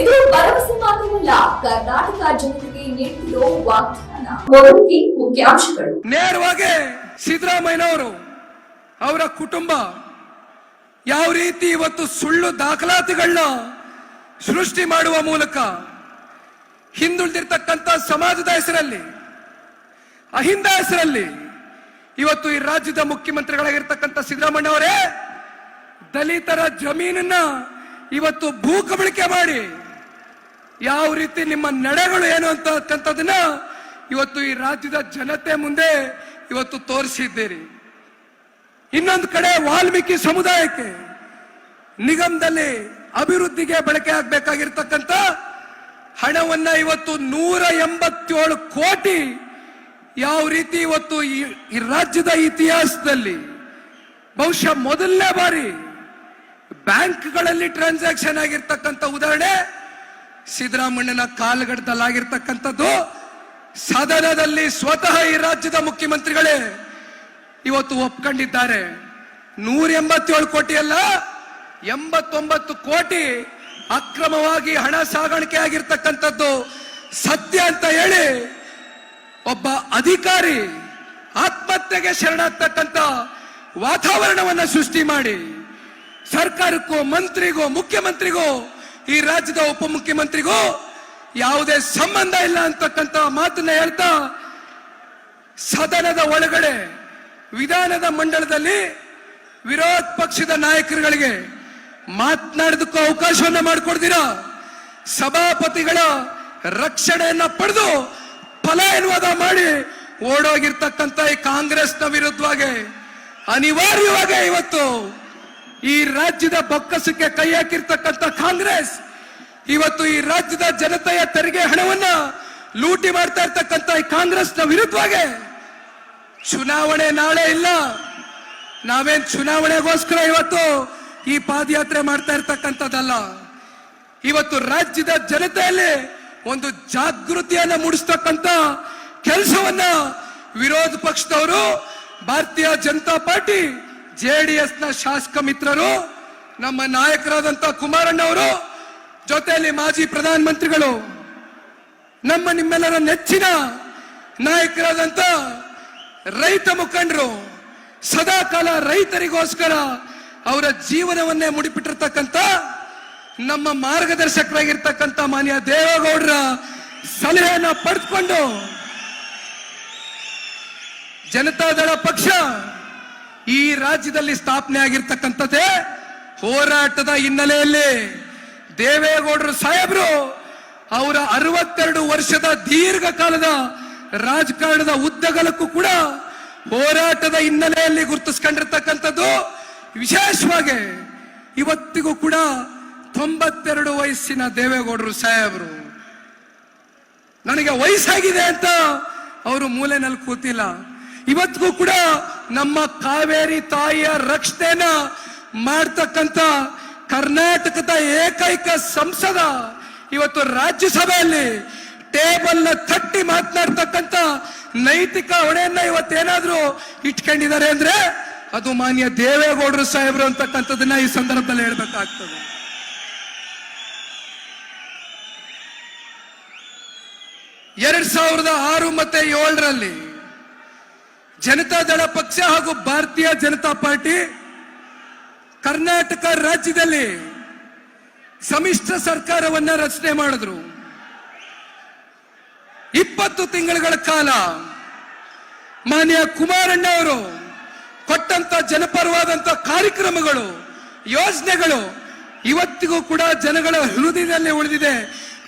ಇದು ಭರವಸೆ ಮಾತ್ರವಲ್ಲ, ಕರ್ನಾಟಕ ಜನತೆಗೆ ನೀಡಿರೋ ವಾಗ್ದಾನ. ಮುಖ್ಯಾಂಶಗಳು. ನೇರವಾಗಿ ಸಿದ್ದರಾಮಯ್ಯನವರು ಅವರ ಕುಟುಂಬ ಯಾವ ರೀತಿ ಇವತ್ತು ಸುಳ್ಳು ದಾಖಲಾತಿಗಳನ್ನ ಸೃಷ್ಟಿ ಮಾಡುವ ಮೂಲಕ ಹಿಂದುಳಿದಿರ್ತಕ್ಕಂಥ ಸಮಾಜದ ಹೆಸರಲ್ಲಿ, ಅಹಿಂದ ಹೆಸರಲ್ಲಿ ಇವತ್ತು ಈ ರಾಜ್ಯದ ಮುಖ್ಯಮಂತ್ರಿಗಳಾಗಿರ್ತಕ್ಕಂಥ ಸಿದ್ದರಾಮಯ್ಯ ಅವರೇ ದಲಿತರ ಜಮೀನನ್ನ ಇವತ್ತು ಭೂ ಮಾಡಿ ಯಾವ ರೀತಿ ನಿಮ್ಮ ನಡೆಗಳು ಏನು ಅಂತಕ್ಕಂಥದನ್ನ ಇವತ್ತು ಈ ರಾಜ್ಯದ ಜನತೆ ಮುಂದೆ ಇವತ್ತು ತೋರಿಸಿದ್ದೀರಿ. ಇನ್ನೊಂದು ಕಡೆ ವಾಲ್ಮೀಕಿ ಸಮುದಾಯಕ್ಕೆ ನಿಗಮದಲ್ಲಿ ಅಭಿವೃದ್ಧಿಗೆ ಬಳಕೆ ಆಗ್ಬೇಕಾಗಿರ್ತಕ್ಕಂಥ ಹಣವನ್ನ ಇವತ್ತು ನೂರ ಎಂಬತ್ತೇಳು ಕೋಟಿ ಯಾವ ರೀತಿ ಇವತ್ತು ಈ ರಾಜ್ಯದ ಇತಿಹಾಸದಲ್ಲಿ ಬಹುಶಃ ಮೊದಲನೇ ಬಾರಿ ಬ್ಯಾಂಕ್ಗಳಲ್ಲಿ ಟ್ರಾನ್ಸಾಕ್ಷನ್ ಆಗಿರ್ತಕ್ಕಂಥ ಉದಾಹರಣೆ ಸಿದ್ದರಾಮಣ್ಣನ ಕಾಲಘಟ್ಟದಲ್ಲಾಗಿರ್ತಕ್ಕಂಥದ್ದು ಸದನದಲ್ಲಿ ಸ್ವತಃ ಈ ರಾಜ್ಯದ ಮುಖ್ಯಮಂತ್ರಿಗಳೇ ಇವತ್ತು ಒಪ್ಕೊಂಡಿದ್ದಾರೆ. ನೂರ ಎಂಬತ್ತೇಳು ಕೋಟಿ ಅಲ್ಲ ಎಂಬತ್ತೊಂಬತ್ತು ಕೋಟಿ ಅಕ್ರಮವಾಗಿ ಹಣ ಸಾಗಾಣಿಕೆ ಆಗಿರ್ತಕ್ಕಂಥದ್ದು ಸತ್ಯ ಅಂತ ಹೇಳಿ ಒಬ್ಬ ಅಧಿಕಾರಿ ಆತ್ಮಹತ್ಯೆಗೆ ಶರಣಾಗ್ತಕ್ಕಂಥ ವಾತಾವರಣವನ್ನ ಸೃಷ್ಟಿ ಮಾಡಿ ಸರ್ಕಾರಕ್ಕೂ ಮಂತ್ರಿಗೂ ಮುಖ್ಯಮಂತ್ರಿಗೂ ಈ ರಾಜ್ಯದ ಉಪಮುಖ್ಯಮಂತ್ರಿಗೂ ಯಾವುದೇ ಸಂಬಂಧ ಇಲ್ಲ ಅಂತಕ್ಕಂಥ ಮಾತನ್ನ ಹೇಳ್ತಾ ಸದನದ ಒಳಗಡೆ ವಿಧಾನದ ಮಂಡಲದಲ್ಲಿ ವಿರೋಧ ಪಕ್ಷದ ನಾಯಕರುಗಳಿಗೆ ಮಾತನಾಡೋದಕ್ಕೂ ಅವಕಾಶವನ್ನ ಮಾಡಿಕೊಡ್ತೀರಾ? ಸಭಾಪತಿಗಳ ರಕ್ಷಣೆಯನ್ನ ಪಡೆದು ಫಲಾನುವಾದ ಮಾಡಿ ಓಡೋಗಿರ್ತಕ್ಕಂಥ ಈ ಕಾಂಗ್ರೆಸ್ನ ವಿರುದ್ಧವಾಗಿ ಅನಿವಾರ್ಯವಾಗಿ ಇವತ್ತು ಈ ರಾಜ್ಯದ ಬೊಕ್ಕಸಕ್ಕೆ ಕೈ ಹಾಕಿರ್ತಕ್ಕಂಥ ಕಾಂಗ್ರೆಸ್, ಇವತ್ತು ಈ ರಾಜ್ಯದ ಜನತೆಯ ತೆರಿಗೆ ಹಣವನ್ನ ಲೂಟಿ ಮಾಡ್ತಾ ಇರ್ತಕ್ಕಂಥ ಈ ಕಾಂಗ್ರೆಸ್ನ ವಿರುದ್ಧವಾಗಿ ಚುನಾವಣೆ ನಾಳೆ ಇಲ್ಲ. ನಾವೇನ್ ಚುನಾವಣೆಗೋಸ್ಕರ ಇವತ್ತು ಈ ಪಾದಯಾತ್ರೆ ಮಾಡ್ತಾ ಇರ್ತಕ್ಕಂಥದ್ದಲ್ಲ. ಇವತ್ತು ರಾಜ್ಯದ ಜನತೆಯಲ್ಲಿ ಒಂದು ಜಾಗೃತಿಯನ್ನ ಮೂಡಿಸ್ತಕ್ಕಂಥ ಕೆಲಸವನ್ನ ವಿರೋಧ ಪಕ್ಷದವರು, ಭಾರತೀಯ ಜನತಾ ಪಾರ್ಟಿ ಜೆಡಿಎಸ್ನ ಶಾಸಕ ಮಿತ್ರರು, ನಮ್ಮ ನಾಯಕರಾದಂತ ಕುಮಾರಣ್ಣವರು, ಜೊತೆಯಲ್ಲಿ ಮಾಜಿ ಪ್ರಧಾನಮಂತ್ರಿಗಳು, ನಮ್ಮ ನಿಮ್ಮೆಲ್ಲರ ನೆಚ್ಚಿನ ನಾಯಕರಾದಂತ ರೈತ ಮುಖಂಡರು ಸದಾ ಕಾಲ ರೈತರಿಗೋಸ್ಕರ ಅವರ ಜೀವನವನ್ನೇ ಮುಡಿಪಿಟ್ಟಿರ್ತಕ್ಕಂಥ, ನಮ್ಮ ಮಾರ್ಗದರ್ಶಕರಾಗಿರ್ತಕ್ಕಂತ ಮಾನ್ಯ ದೇವೇಗೌಡರ ಸಲಹೆಯನ್ನ ಪಡೆದುಕೊಂಡು ಜನತಾದಳ ಪಕ್ಷ ಈ ರಾಜ್ಯದಲ್ಲಿ ಸ್ಥಾಪನೆ ಆಗಿರ್ತಕ್ಕಂಥದ್ದೇ ಹೋರಾಟದ ಹಿನ್ನೆಲೆಯಲ್ಲಿ ದೇವೇಗೌಡರು ಸಾಹೇಬರು ಅವರ ಅರವತ್ತೆರಡು ವರ್ಷದ ದೀರ್ಘಕಾಲದ ರಾಜಕಾರಣದ ಉದ್ದಗಲಕ್ಕೂ ಕೂಡ ಹೋರಾಟದ ಹಿನ್ನೆಲೆಯಲ್ಲಿ ಗುರುತಿಸ್ಕೊಂಡಿರ್ತಕ್ಕಂಥದ್ದು. ವಿಶೇಷವಾಗಿ ಇವತ್ತಿಗೂ ಕೂಡ ತೊಂಬತ್ತೆರಡು ವಯಸ್ಸಿನ ದೇವೇಗೌಡರು ಸಾಹೇಬರು. ನನಗೆ ವಯಸ್ಸಾಗಿದೆ ಅಂತ ಅವರು ಮೂಲೆನಲ್ಲಿ ಕೂತಿಲ್ಲ. ಇವತ್ತಿಗೂ ಕೂಡ ನಮ್ಮ ಕಾವೇರಿ ತಾಯಿಯ ರಕ್ಷಣೆನ ಮಾಡ್ತಕ್ಕಂಥ ಕರ್ನಾಟಕದ ಏಕೈಕ ಸಂಸದ ಇವತ್ತು ರಾಜ್ಯಸಭೆಯಲ್ಲಿ ಟೇಬಲ್ನ ತಟ್ಟಿ ಮಾತನಾಡ್ತಕ್ಕಂಥ ನೈತಿಕ ಹೊಣೆಯನ್ನ ಇವತ್ತೇನಾದ್ರೂ ಇಟ್ಕೊಂಡಿದ್ದಾರೆ ಅಂದ್ರೆ ಅದು ಮಾನ್ಯ ದೇವೇಗೌಡರು ಸಾಹೇಬರು ಅಂತಕ್ಕಂಥದ್ದನ್ನ ಈ ಸಂದರ್ಭದಲ್ಲಿ ಹೇಳ್ಬೇಕಾಗ್ತದೆ. ಎರಡ್ ಸಾವಿರದ ಆರು ಮತ್ತೆ ಏಳರಲ್ಲಿ ಜನತಾದಳ ಪಕ್ಷ ಹಾಗೂ ಭಾರತೀಯ ಜನತಾ ಪಾರ್ಟಿ ಕರ್ನಾಟಕ ರಾಜ್ಯದಲ್ಲಿ ಸಮ್ಮಿಶ್ರ ಸರ್ಕಾರವನ್ನ ರಚನೆ ಮಾಡಿದ್ರು. ಇಪ್ಪತ್ತು ತಿಂಗಳುಗಳ ಕಾಲ ಮಾನ್ಯ ಕುಮಾರಣ್ಣ ಅವರು ಕೊಟ್ಟಂತ ಜನಪರವಾದಂತ ಕಾರ್ಯಕ್ರಮಗಳು, ಯೋಜನೆಗಳು ಇವತ್ತಿಗೂ ಕೂಡ ಜನಗಳ ಹೃದಯದಲ್ಲಿ ಉಳಿದಿದೆ.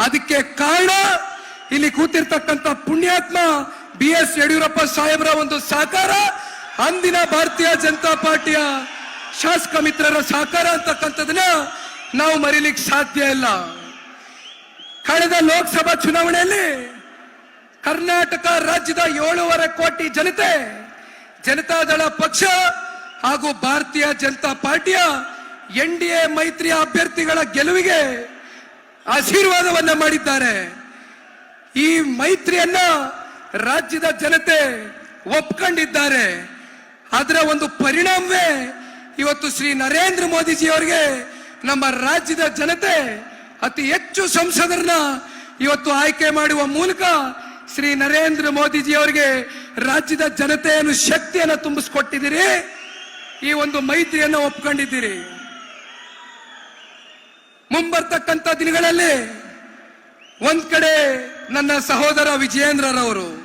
ಅದಕ್ಕೆ ಕಾರಣ ಇಲ್ಲಿ ಕೂತಿರ್ತಕ್ಕಂಥ ಪುಣ್ಯಾತ್ಮ ಬಿ ಎಸ್ ಯಡಿಯೂರಪ್ಪ ಸಾಹೇಬರ ಒಂದು ಸಹಕಾರ ಅಂದಿನ ಭಾರತೀಯ ಜನತಾ ಪಾರ್ಟಿಯ ಶಾಸಕ ಮಿತ್ರರ ಸಹಕಾರ ಅಂತಕ್ಕಂಥದನ್ನ ನಾವು ಮರೀಲಿಕ್ಕೆ ಸಾಧ್ಯ ಇಲ್ಲ. ಕಳೆದ ಲೋಕಸಭಾ ಚುನಾವಣೆಯಲ್ಲಿ ಕರ್ನಾಟಕ ರಾಜ್ಯದ ಏಳೂವರೆ ಕೋಟಿ ಜನತೆ ಜನತಾದಳ ಪಕ್ಷ ಹಾಗೂ ಭಾರತೀಯ ಜನತಾ ಪಾರ್ಟಿಯ ಎನ್ ಡಿ ಎ ಮೈತ್ರಿ ಅಭ್ಯರ್ಥಿಗಳ ಗೆಲುವಿಗೆ ಆಶೀರ್ವಾದವನ್ನ ಮಾಡಿದ್ದಾರೆ. ಈ ಮೈತ್ರಿಯನ್ನ ರಾಜ್ಯದ ಜನತೆ ಒಪ್ಕೊಂಡಿದ್ದಾರೆ. ಅದರ ಒಂದು ಪರಿಣಾಮವೇ ಇವತ್ತು ಶ್ರೀ ನರೇಂದ್ರ ಮೋದಿಜಿಯವರಿಗೆ ನಮ್ಮ ರಾಜ್ಯದ ಜನತೆ ಅತಿ ಹೆಚ್ಚು ಸಂಸದರನ್ನ ಇವತ್ತು ಆಯ್ಕೆ ಮಾಡುವ ಮೂಲಕ ಶ್ರೀ ನರೇಂದ್ರ ಮೋದಿಜಿ ಅವರಿಗೆ ರಾಜ್ಯದ ಜನತೆಯನ್ನು ಶಕ್ತಿಯನ್ನು ತುಂಬಿಸ್ಕೊಟ್ಟಿದ್ದೀರಿ. ಈ ಒಂದು ಮೈತ್ರಿಯನ್ನು ಒಪ್ಕೊಂಡಿದ್ದೀರಿ. ಮುಂಬರ್ತಕ್ಕಂಥ ದಿನಗಳಲ್ಲಿ ಒಂದ್ ಕಡೆ ನನ್ನ ಸಹೋದರ ವಿಜಯೇಂದ್ರರವರು